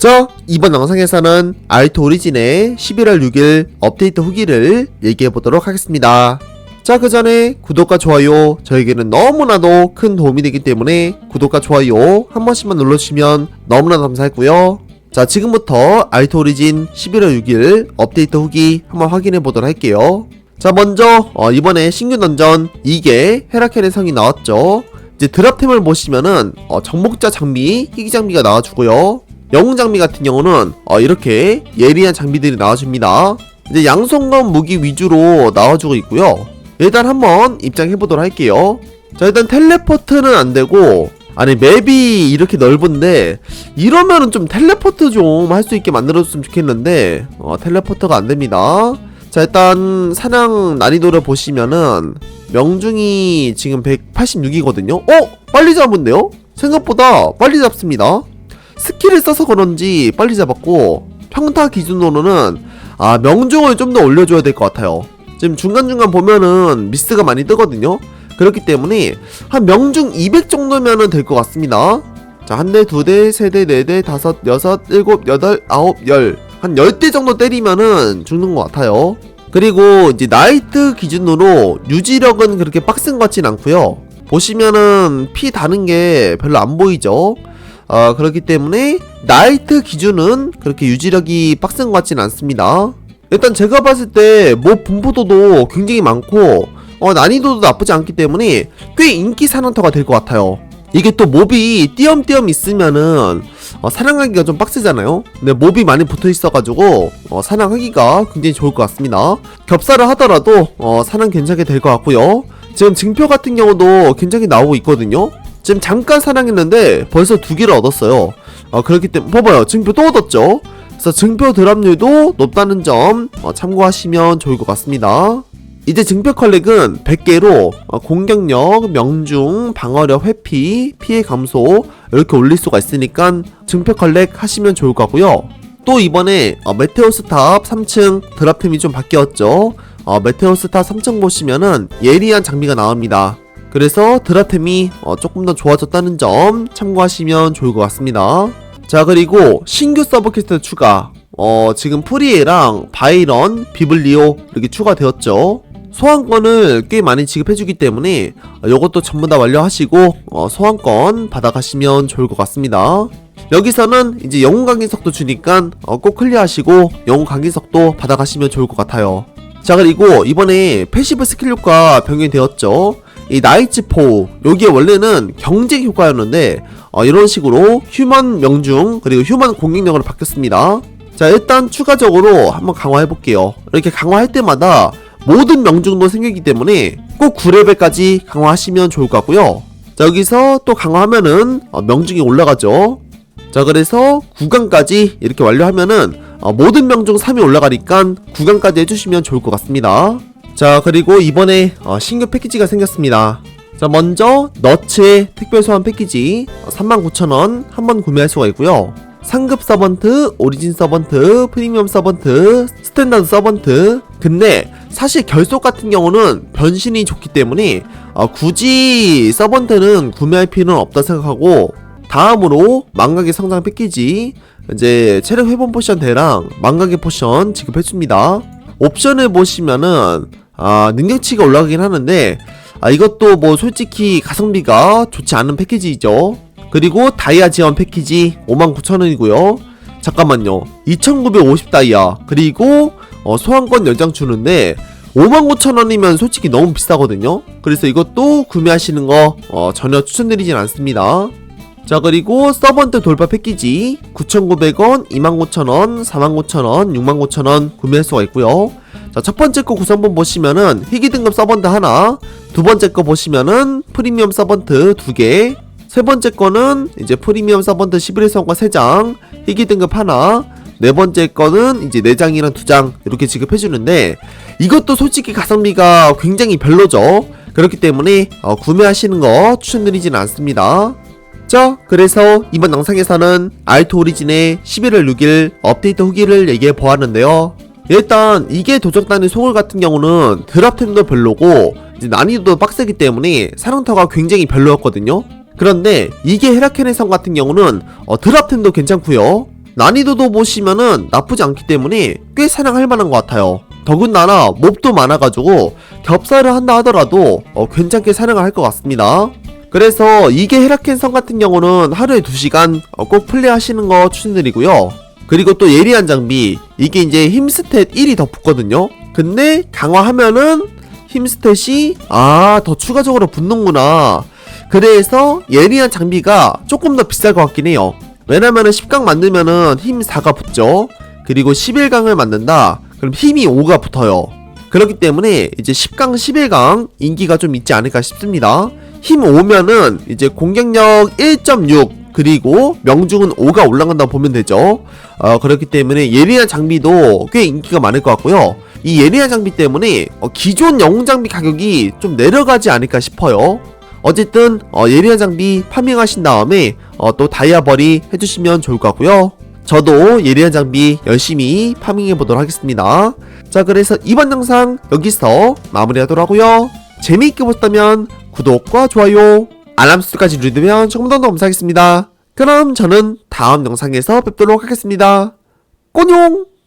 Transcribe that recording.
자, 이번 영상에서는 알트 오리진의 11월 6일 업데이트 후기를 얘기해 보도록 하겠습니다. 자, 그 전에 구독과 좋아요 저에게는 너무나도 큰 도움이 되기 때문에 구독과 좋아요 한 번씩만 눌러주시면 너무나 감사했고요. 자, 지금부터 알트 오리진 11월 6일 업데이트 후기 한번 확인해 보도록 할게요. 자, 먼저 어, 이번에 신규 던전 2개 헤라켈의 성이 나왔죠. 이제 드랍템을 보시면은 어, 정복자 장비, 희귀 장비가 나와주고요. 영웅 장비 같은 경우는 어, 이렇게 예리한 장비들이 나와줍니다. 이제 양손검 무기 위주로 나와주고 있고요. 일단 한번 입장해 보도록 할게요. 자 일단 텔레포트는 안 되고 아니 맵이 이렇게 넓은데 이러면은 좀 텔레포트 좀 할 수 있게 만들어줬으면 좋겠는데 어, 텔레포트가 안 됩니다. 자 일단 사냥 난이도를 보시면은 명중이 지금 186이거든요. 어 빨리 잡은데요? 생각보다 빨리 잡습니다. 스킬을 써서 그런지 빨리 잡았고 평타 기준으로는 아 명중을 좀 더 올려줘야 될 것 같아요. 지금 중간중간 보면은 미스가 많이 뜨거든요. 그렇기 때문에 한 명중 200 정도면은 될 것 같습니다. 자, 한 대, 두 대, 세 대, 네 대, 다섯, 여섯, 일곱, 여덟, 아홉, 열. 한 10대 정도 때리면은 죽는 것 같아요. 그리고 이제 나이트 기준으로 유지력은 그렇게 빡센 것 같진 않고요. 보시면은 피 다는 게 별로 안 보이죠. 어, 그렇기 때문에 나이트 기준은 그렇게 유지력이 빡센 것 같진 않습니다. 일단 제가 봤을 때 뭐 분포도도 굉장히 많고 어, 난이도도 나쁘지 않기 때문에 꽤 인기 사냥터가 될 것 같아요. 이게 또 몹이 띄엄띄엄 있으면은 어, 사냥하기가 좀 빡세잖아요. 근데 몹이 많이 붙어 있어가지고 어, 사냥하기가 굉장히 좋을 것 같습니다. 겹살을 하더라도 어, 사냥 괜찮게 될 것 같고요. 지금 증표 같은 경우도 굉장히 나오고 있거든요. 지금 잠깐 사냥했는데 벌써 두 개를 얻었어요. 어, 그렇기 때문에 봐봐요. 증표 또 얻었죠. 그래서 증표 드랍률도 높다는 점 어, 참고하시면 좋을 것 같습니다. 이제 증표 컬렉은 100개로 어, 공격력, 명중, 방어력 회피, 피해 감소 이렇게 올릴 수가 있으니까 증표 컬렉 하시면 좋을 것 같고요. 또 이번에 어, 메테오스 탑 3층 드랍템이 좀 바뀌었죠. 어, 메테오스 탑 3층 보시면은 예리한 장비가 나옵니다. 그래서 드랍템이 어, 조금 더 좋아졌다는 점 참고하시면 좋을 것 같습니다. 자 그리고 신규 서브 퀘스트 추가. 어 지금 프리에랑 바이런, 비블리오 이렇게 추가되었죠. 소환권을 꽤 많이 지급해주기 때문에 어, 이것도 전부 다 완료하시고 어, 소환권 받아가시면 좋을 것 같습니다. 여기서는 이제 영웅 강인석도 주니까 어, 꼭 클리어하시고 영웅 강인석도 받아가시면 좋을 것 같아요. 자 그리고 이번에 패시브 스킬 효과 변경이 되었죠 이 나이츠 포 여기에 원래는 경쟁 효과였는데 어, 이런 식으로 휴먼 명중 그리고 휴먼 공격력으로 바뀌었습니다. 자 일단 추가적으로 한번 강화해 볼게요. 이렇게 강화할 때마다 모든 명중도 생기기 때문에 꼭 9레벨까지 강화하시면 좋을 것 같고요. 자 여기서 또 강화하면은 어, 명중이 올라가죠. 자 그래서 9강까지 이렇게 완료하면은 어, 모든 명중 3이 올라가니까 9강까지 해주시면 좋을 것 같습니다. 자 그리고 이번에 어, 신규 패키지가 생겼습니다. 자 먼저 너츠의 특별 소환 패키지 39,000원 한 번 구매할 수가 있고요. 상급 서번트, 오리진 서번트, 프리미엄 서번트, 스탠다드 서번트. 근데 사실 결속 같은 경우는 변신이 좋기 때문에 어, 굳이 서번트는 구매할 필요는 없다 생각하고 다음으로 망각의 성장 패키지 이제 체력 회복 포션 대랑 망각의 포션 지급해줍니다. 옵션을 보시면은 아 능력치가 올라가긴 하는데 아 이것도 뭐 솔직히 가성비가 좋지 않은 패키지죠. 그리고 다이아 지원 패키지 59,000원이고요. 잠깐만요. 2,950 다이아. 그리고 어, 소환권 10장 주는데 59,000원이면 솔직히 너무 비싸거든요. 그래서 이것도 구매하시는 거 어, 전혀 추천드리진 않습니다. 자 그리고 서번트 돌파 패키지 9,900원, 25,000원, 45,000원, 65,000원 구매할 수가 있고요 자, 첫 번째 거 구성본 보시면은 희귀 등급 서번트 하나, 두 번째 거 보시면은 프리미엄 서번트 두 개, 세 번째 거는 이제 프리미엄 서번트 11일성과 3장, 희귀 등급 하나, 네 번째 거는 이제 4장이랑 2장 이렇게 지급해주는데 이것도 솔직히 가성비가 굉장히 별로죠. 그렇기 때문에 어, 구매하시는 거 추천드리지는 않습니다. 자, 그래서 이번 영상에서는 알트 오리진의 11월 6일 업데이트 후기를 얘기해 보았는데요. 일단 이게 도적단의 소울 같은 경우는 드랍템도 별로고 난이도도 빡세기 때문에 사랑터가 굉장히 별로였거든요. 그런데 이게 헤라켄의 성 같은 경우는 어, 드랍템도 괜찮고요. 난이도도 보시면은 나쁘지 않기 때문에 꽤 사냥할 만한 것 같아요. 더군다나 몹도 많아가지고 겹살을 한다 하더라도 어, 괜찮게 사냥을 할 것 같습니다. 그래서 이게 헤라켄 성 같은 경우는 하루에 2시간 어, 꼭 플레이하시는 거 추천드리고요. 그리고 또 예리한 장비 이게 이제 힘스탯 1이 더 붙거든요. 근데 강화하면은 힘스탯이 아 더 추가적으로 붙는구나. 그래서 예리한 장비가 조금 더 비쌀 것 같긴 해요. 왜냐면은 10강 만들면은 힘 4가 붙죠. 그리고 11강을 만든다. 그럼 힘이 5가 붙어요. 그렇기 때문에 이제 10강, 11강 인기가 좀 있지 않을까 싶습니다. 힘 5면은 이제 공격력 1.6 그리고 명중은 5가 올라간다고 보면 되죠. 어, 그렇기 때문에 예리한 장비도 꽤 인기가 많을 것 같고요. 이 예리한 장비 때문에 어, 기존 영웅 장비 가격이 좀 내려가지 않을까 싶어요. 어쨌든 어, 예리한 장비 파밍하신 다음에 어, 또 다이아버리 해주시면 좋을 것 같고요. 저도 예리한 장비 열심히 파밍해 보도록 하겠습니다. 자 그래서 이번 영상 여기서 마무리하도록 하고요. 재미있게 보셨다면 구독과 좋아요, 알람 설정까지 누르면 조금 더 감사하겠습니다. 그럼 저는 다음 영상에서 뵙도록 하겠습니다. 꼬뇽!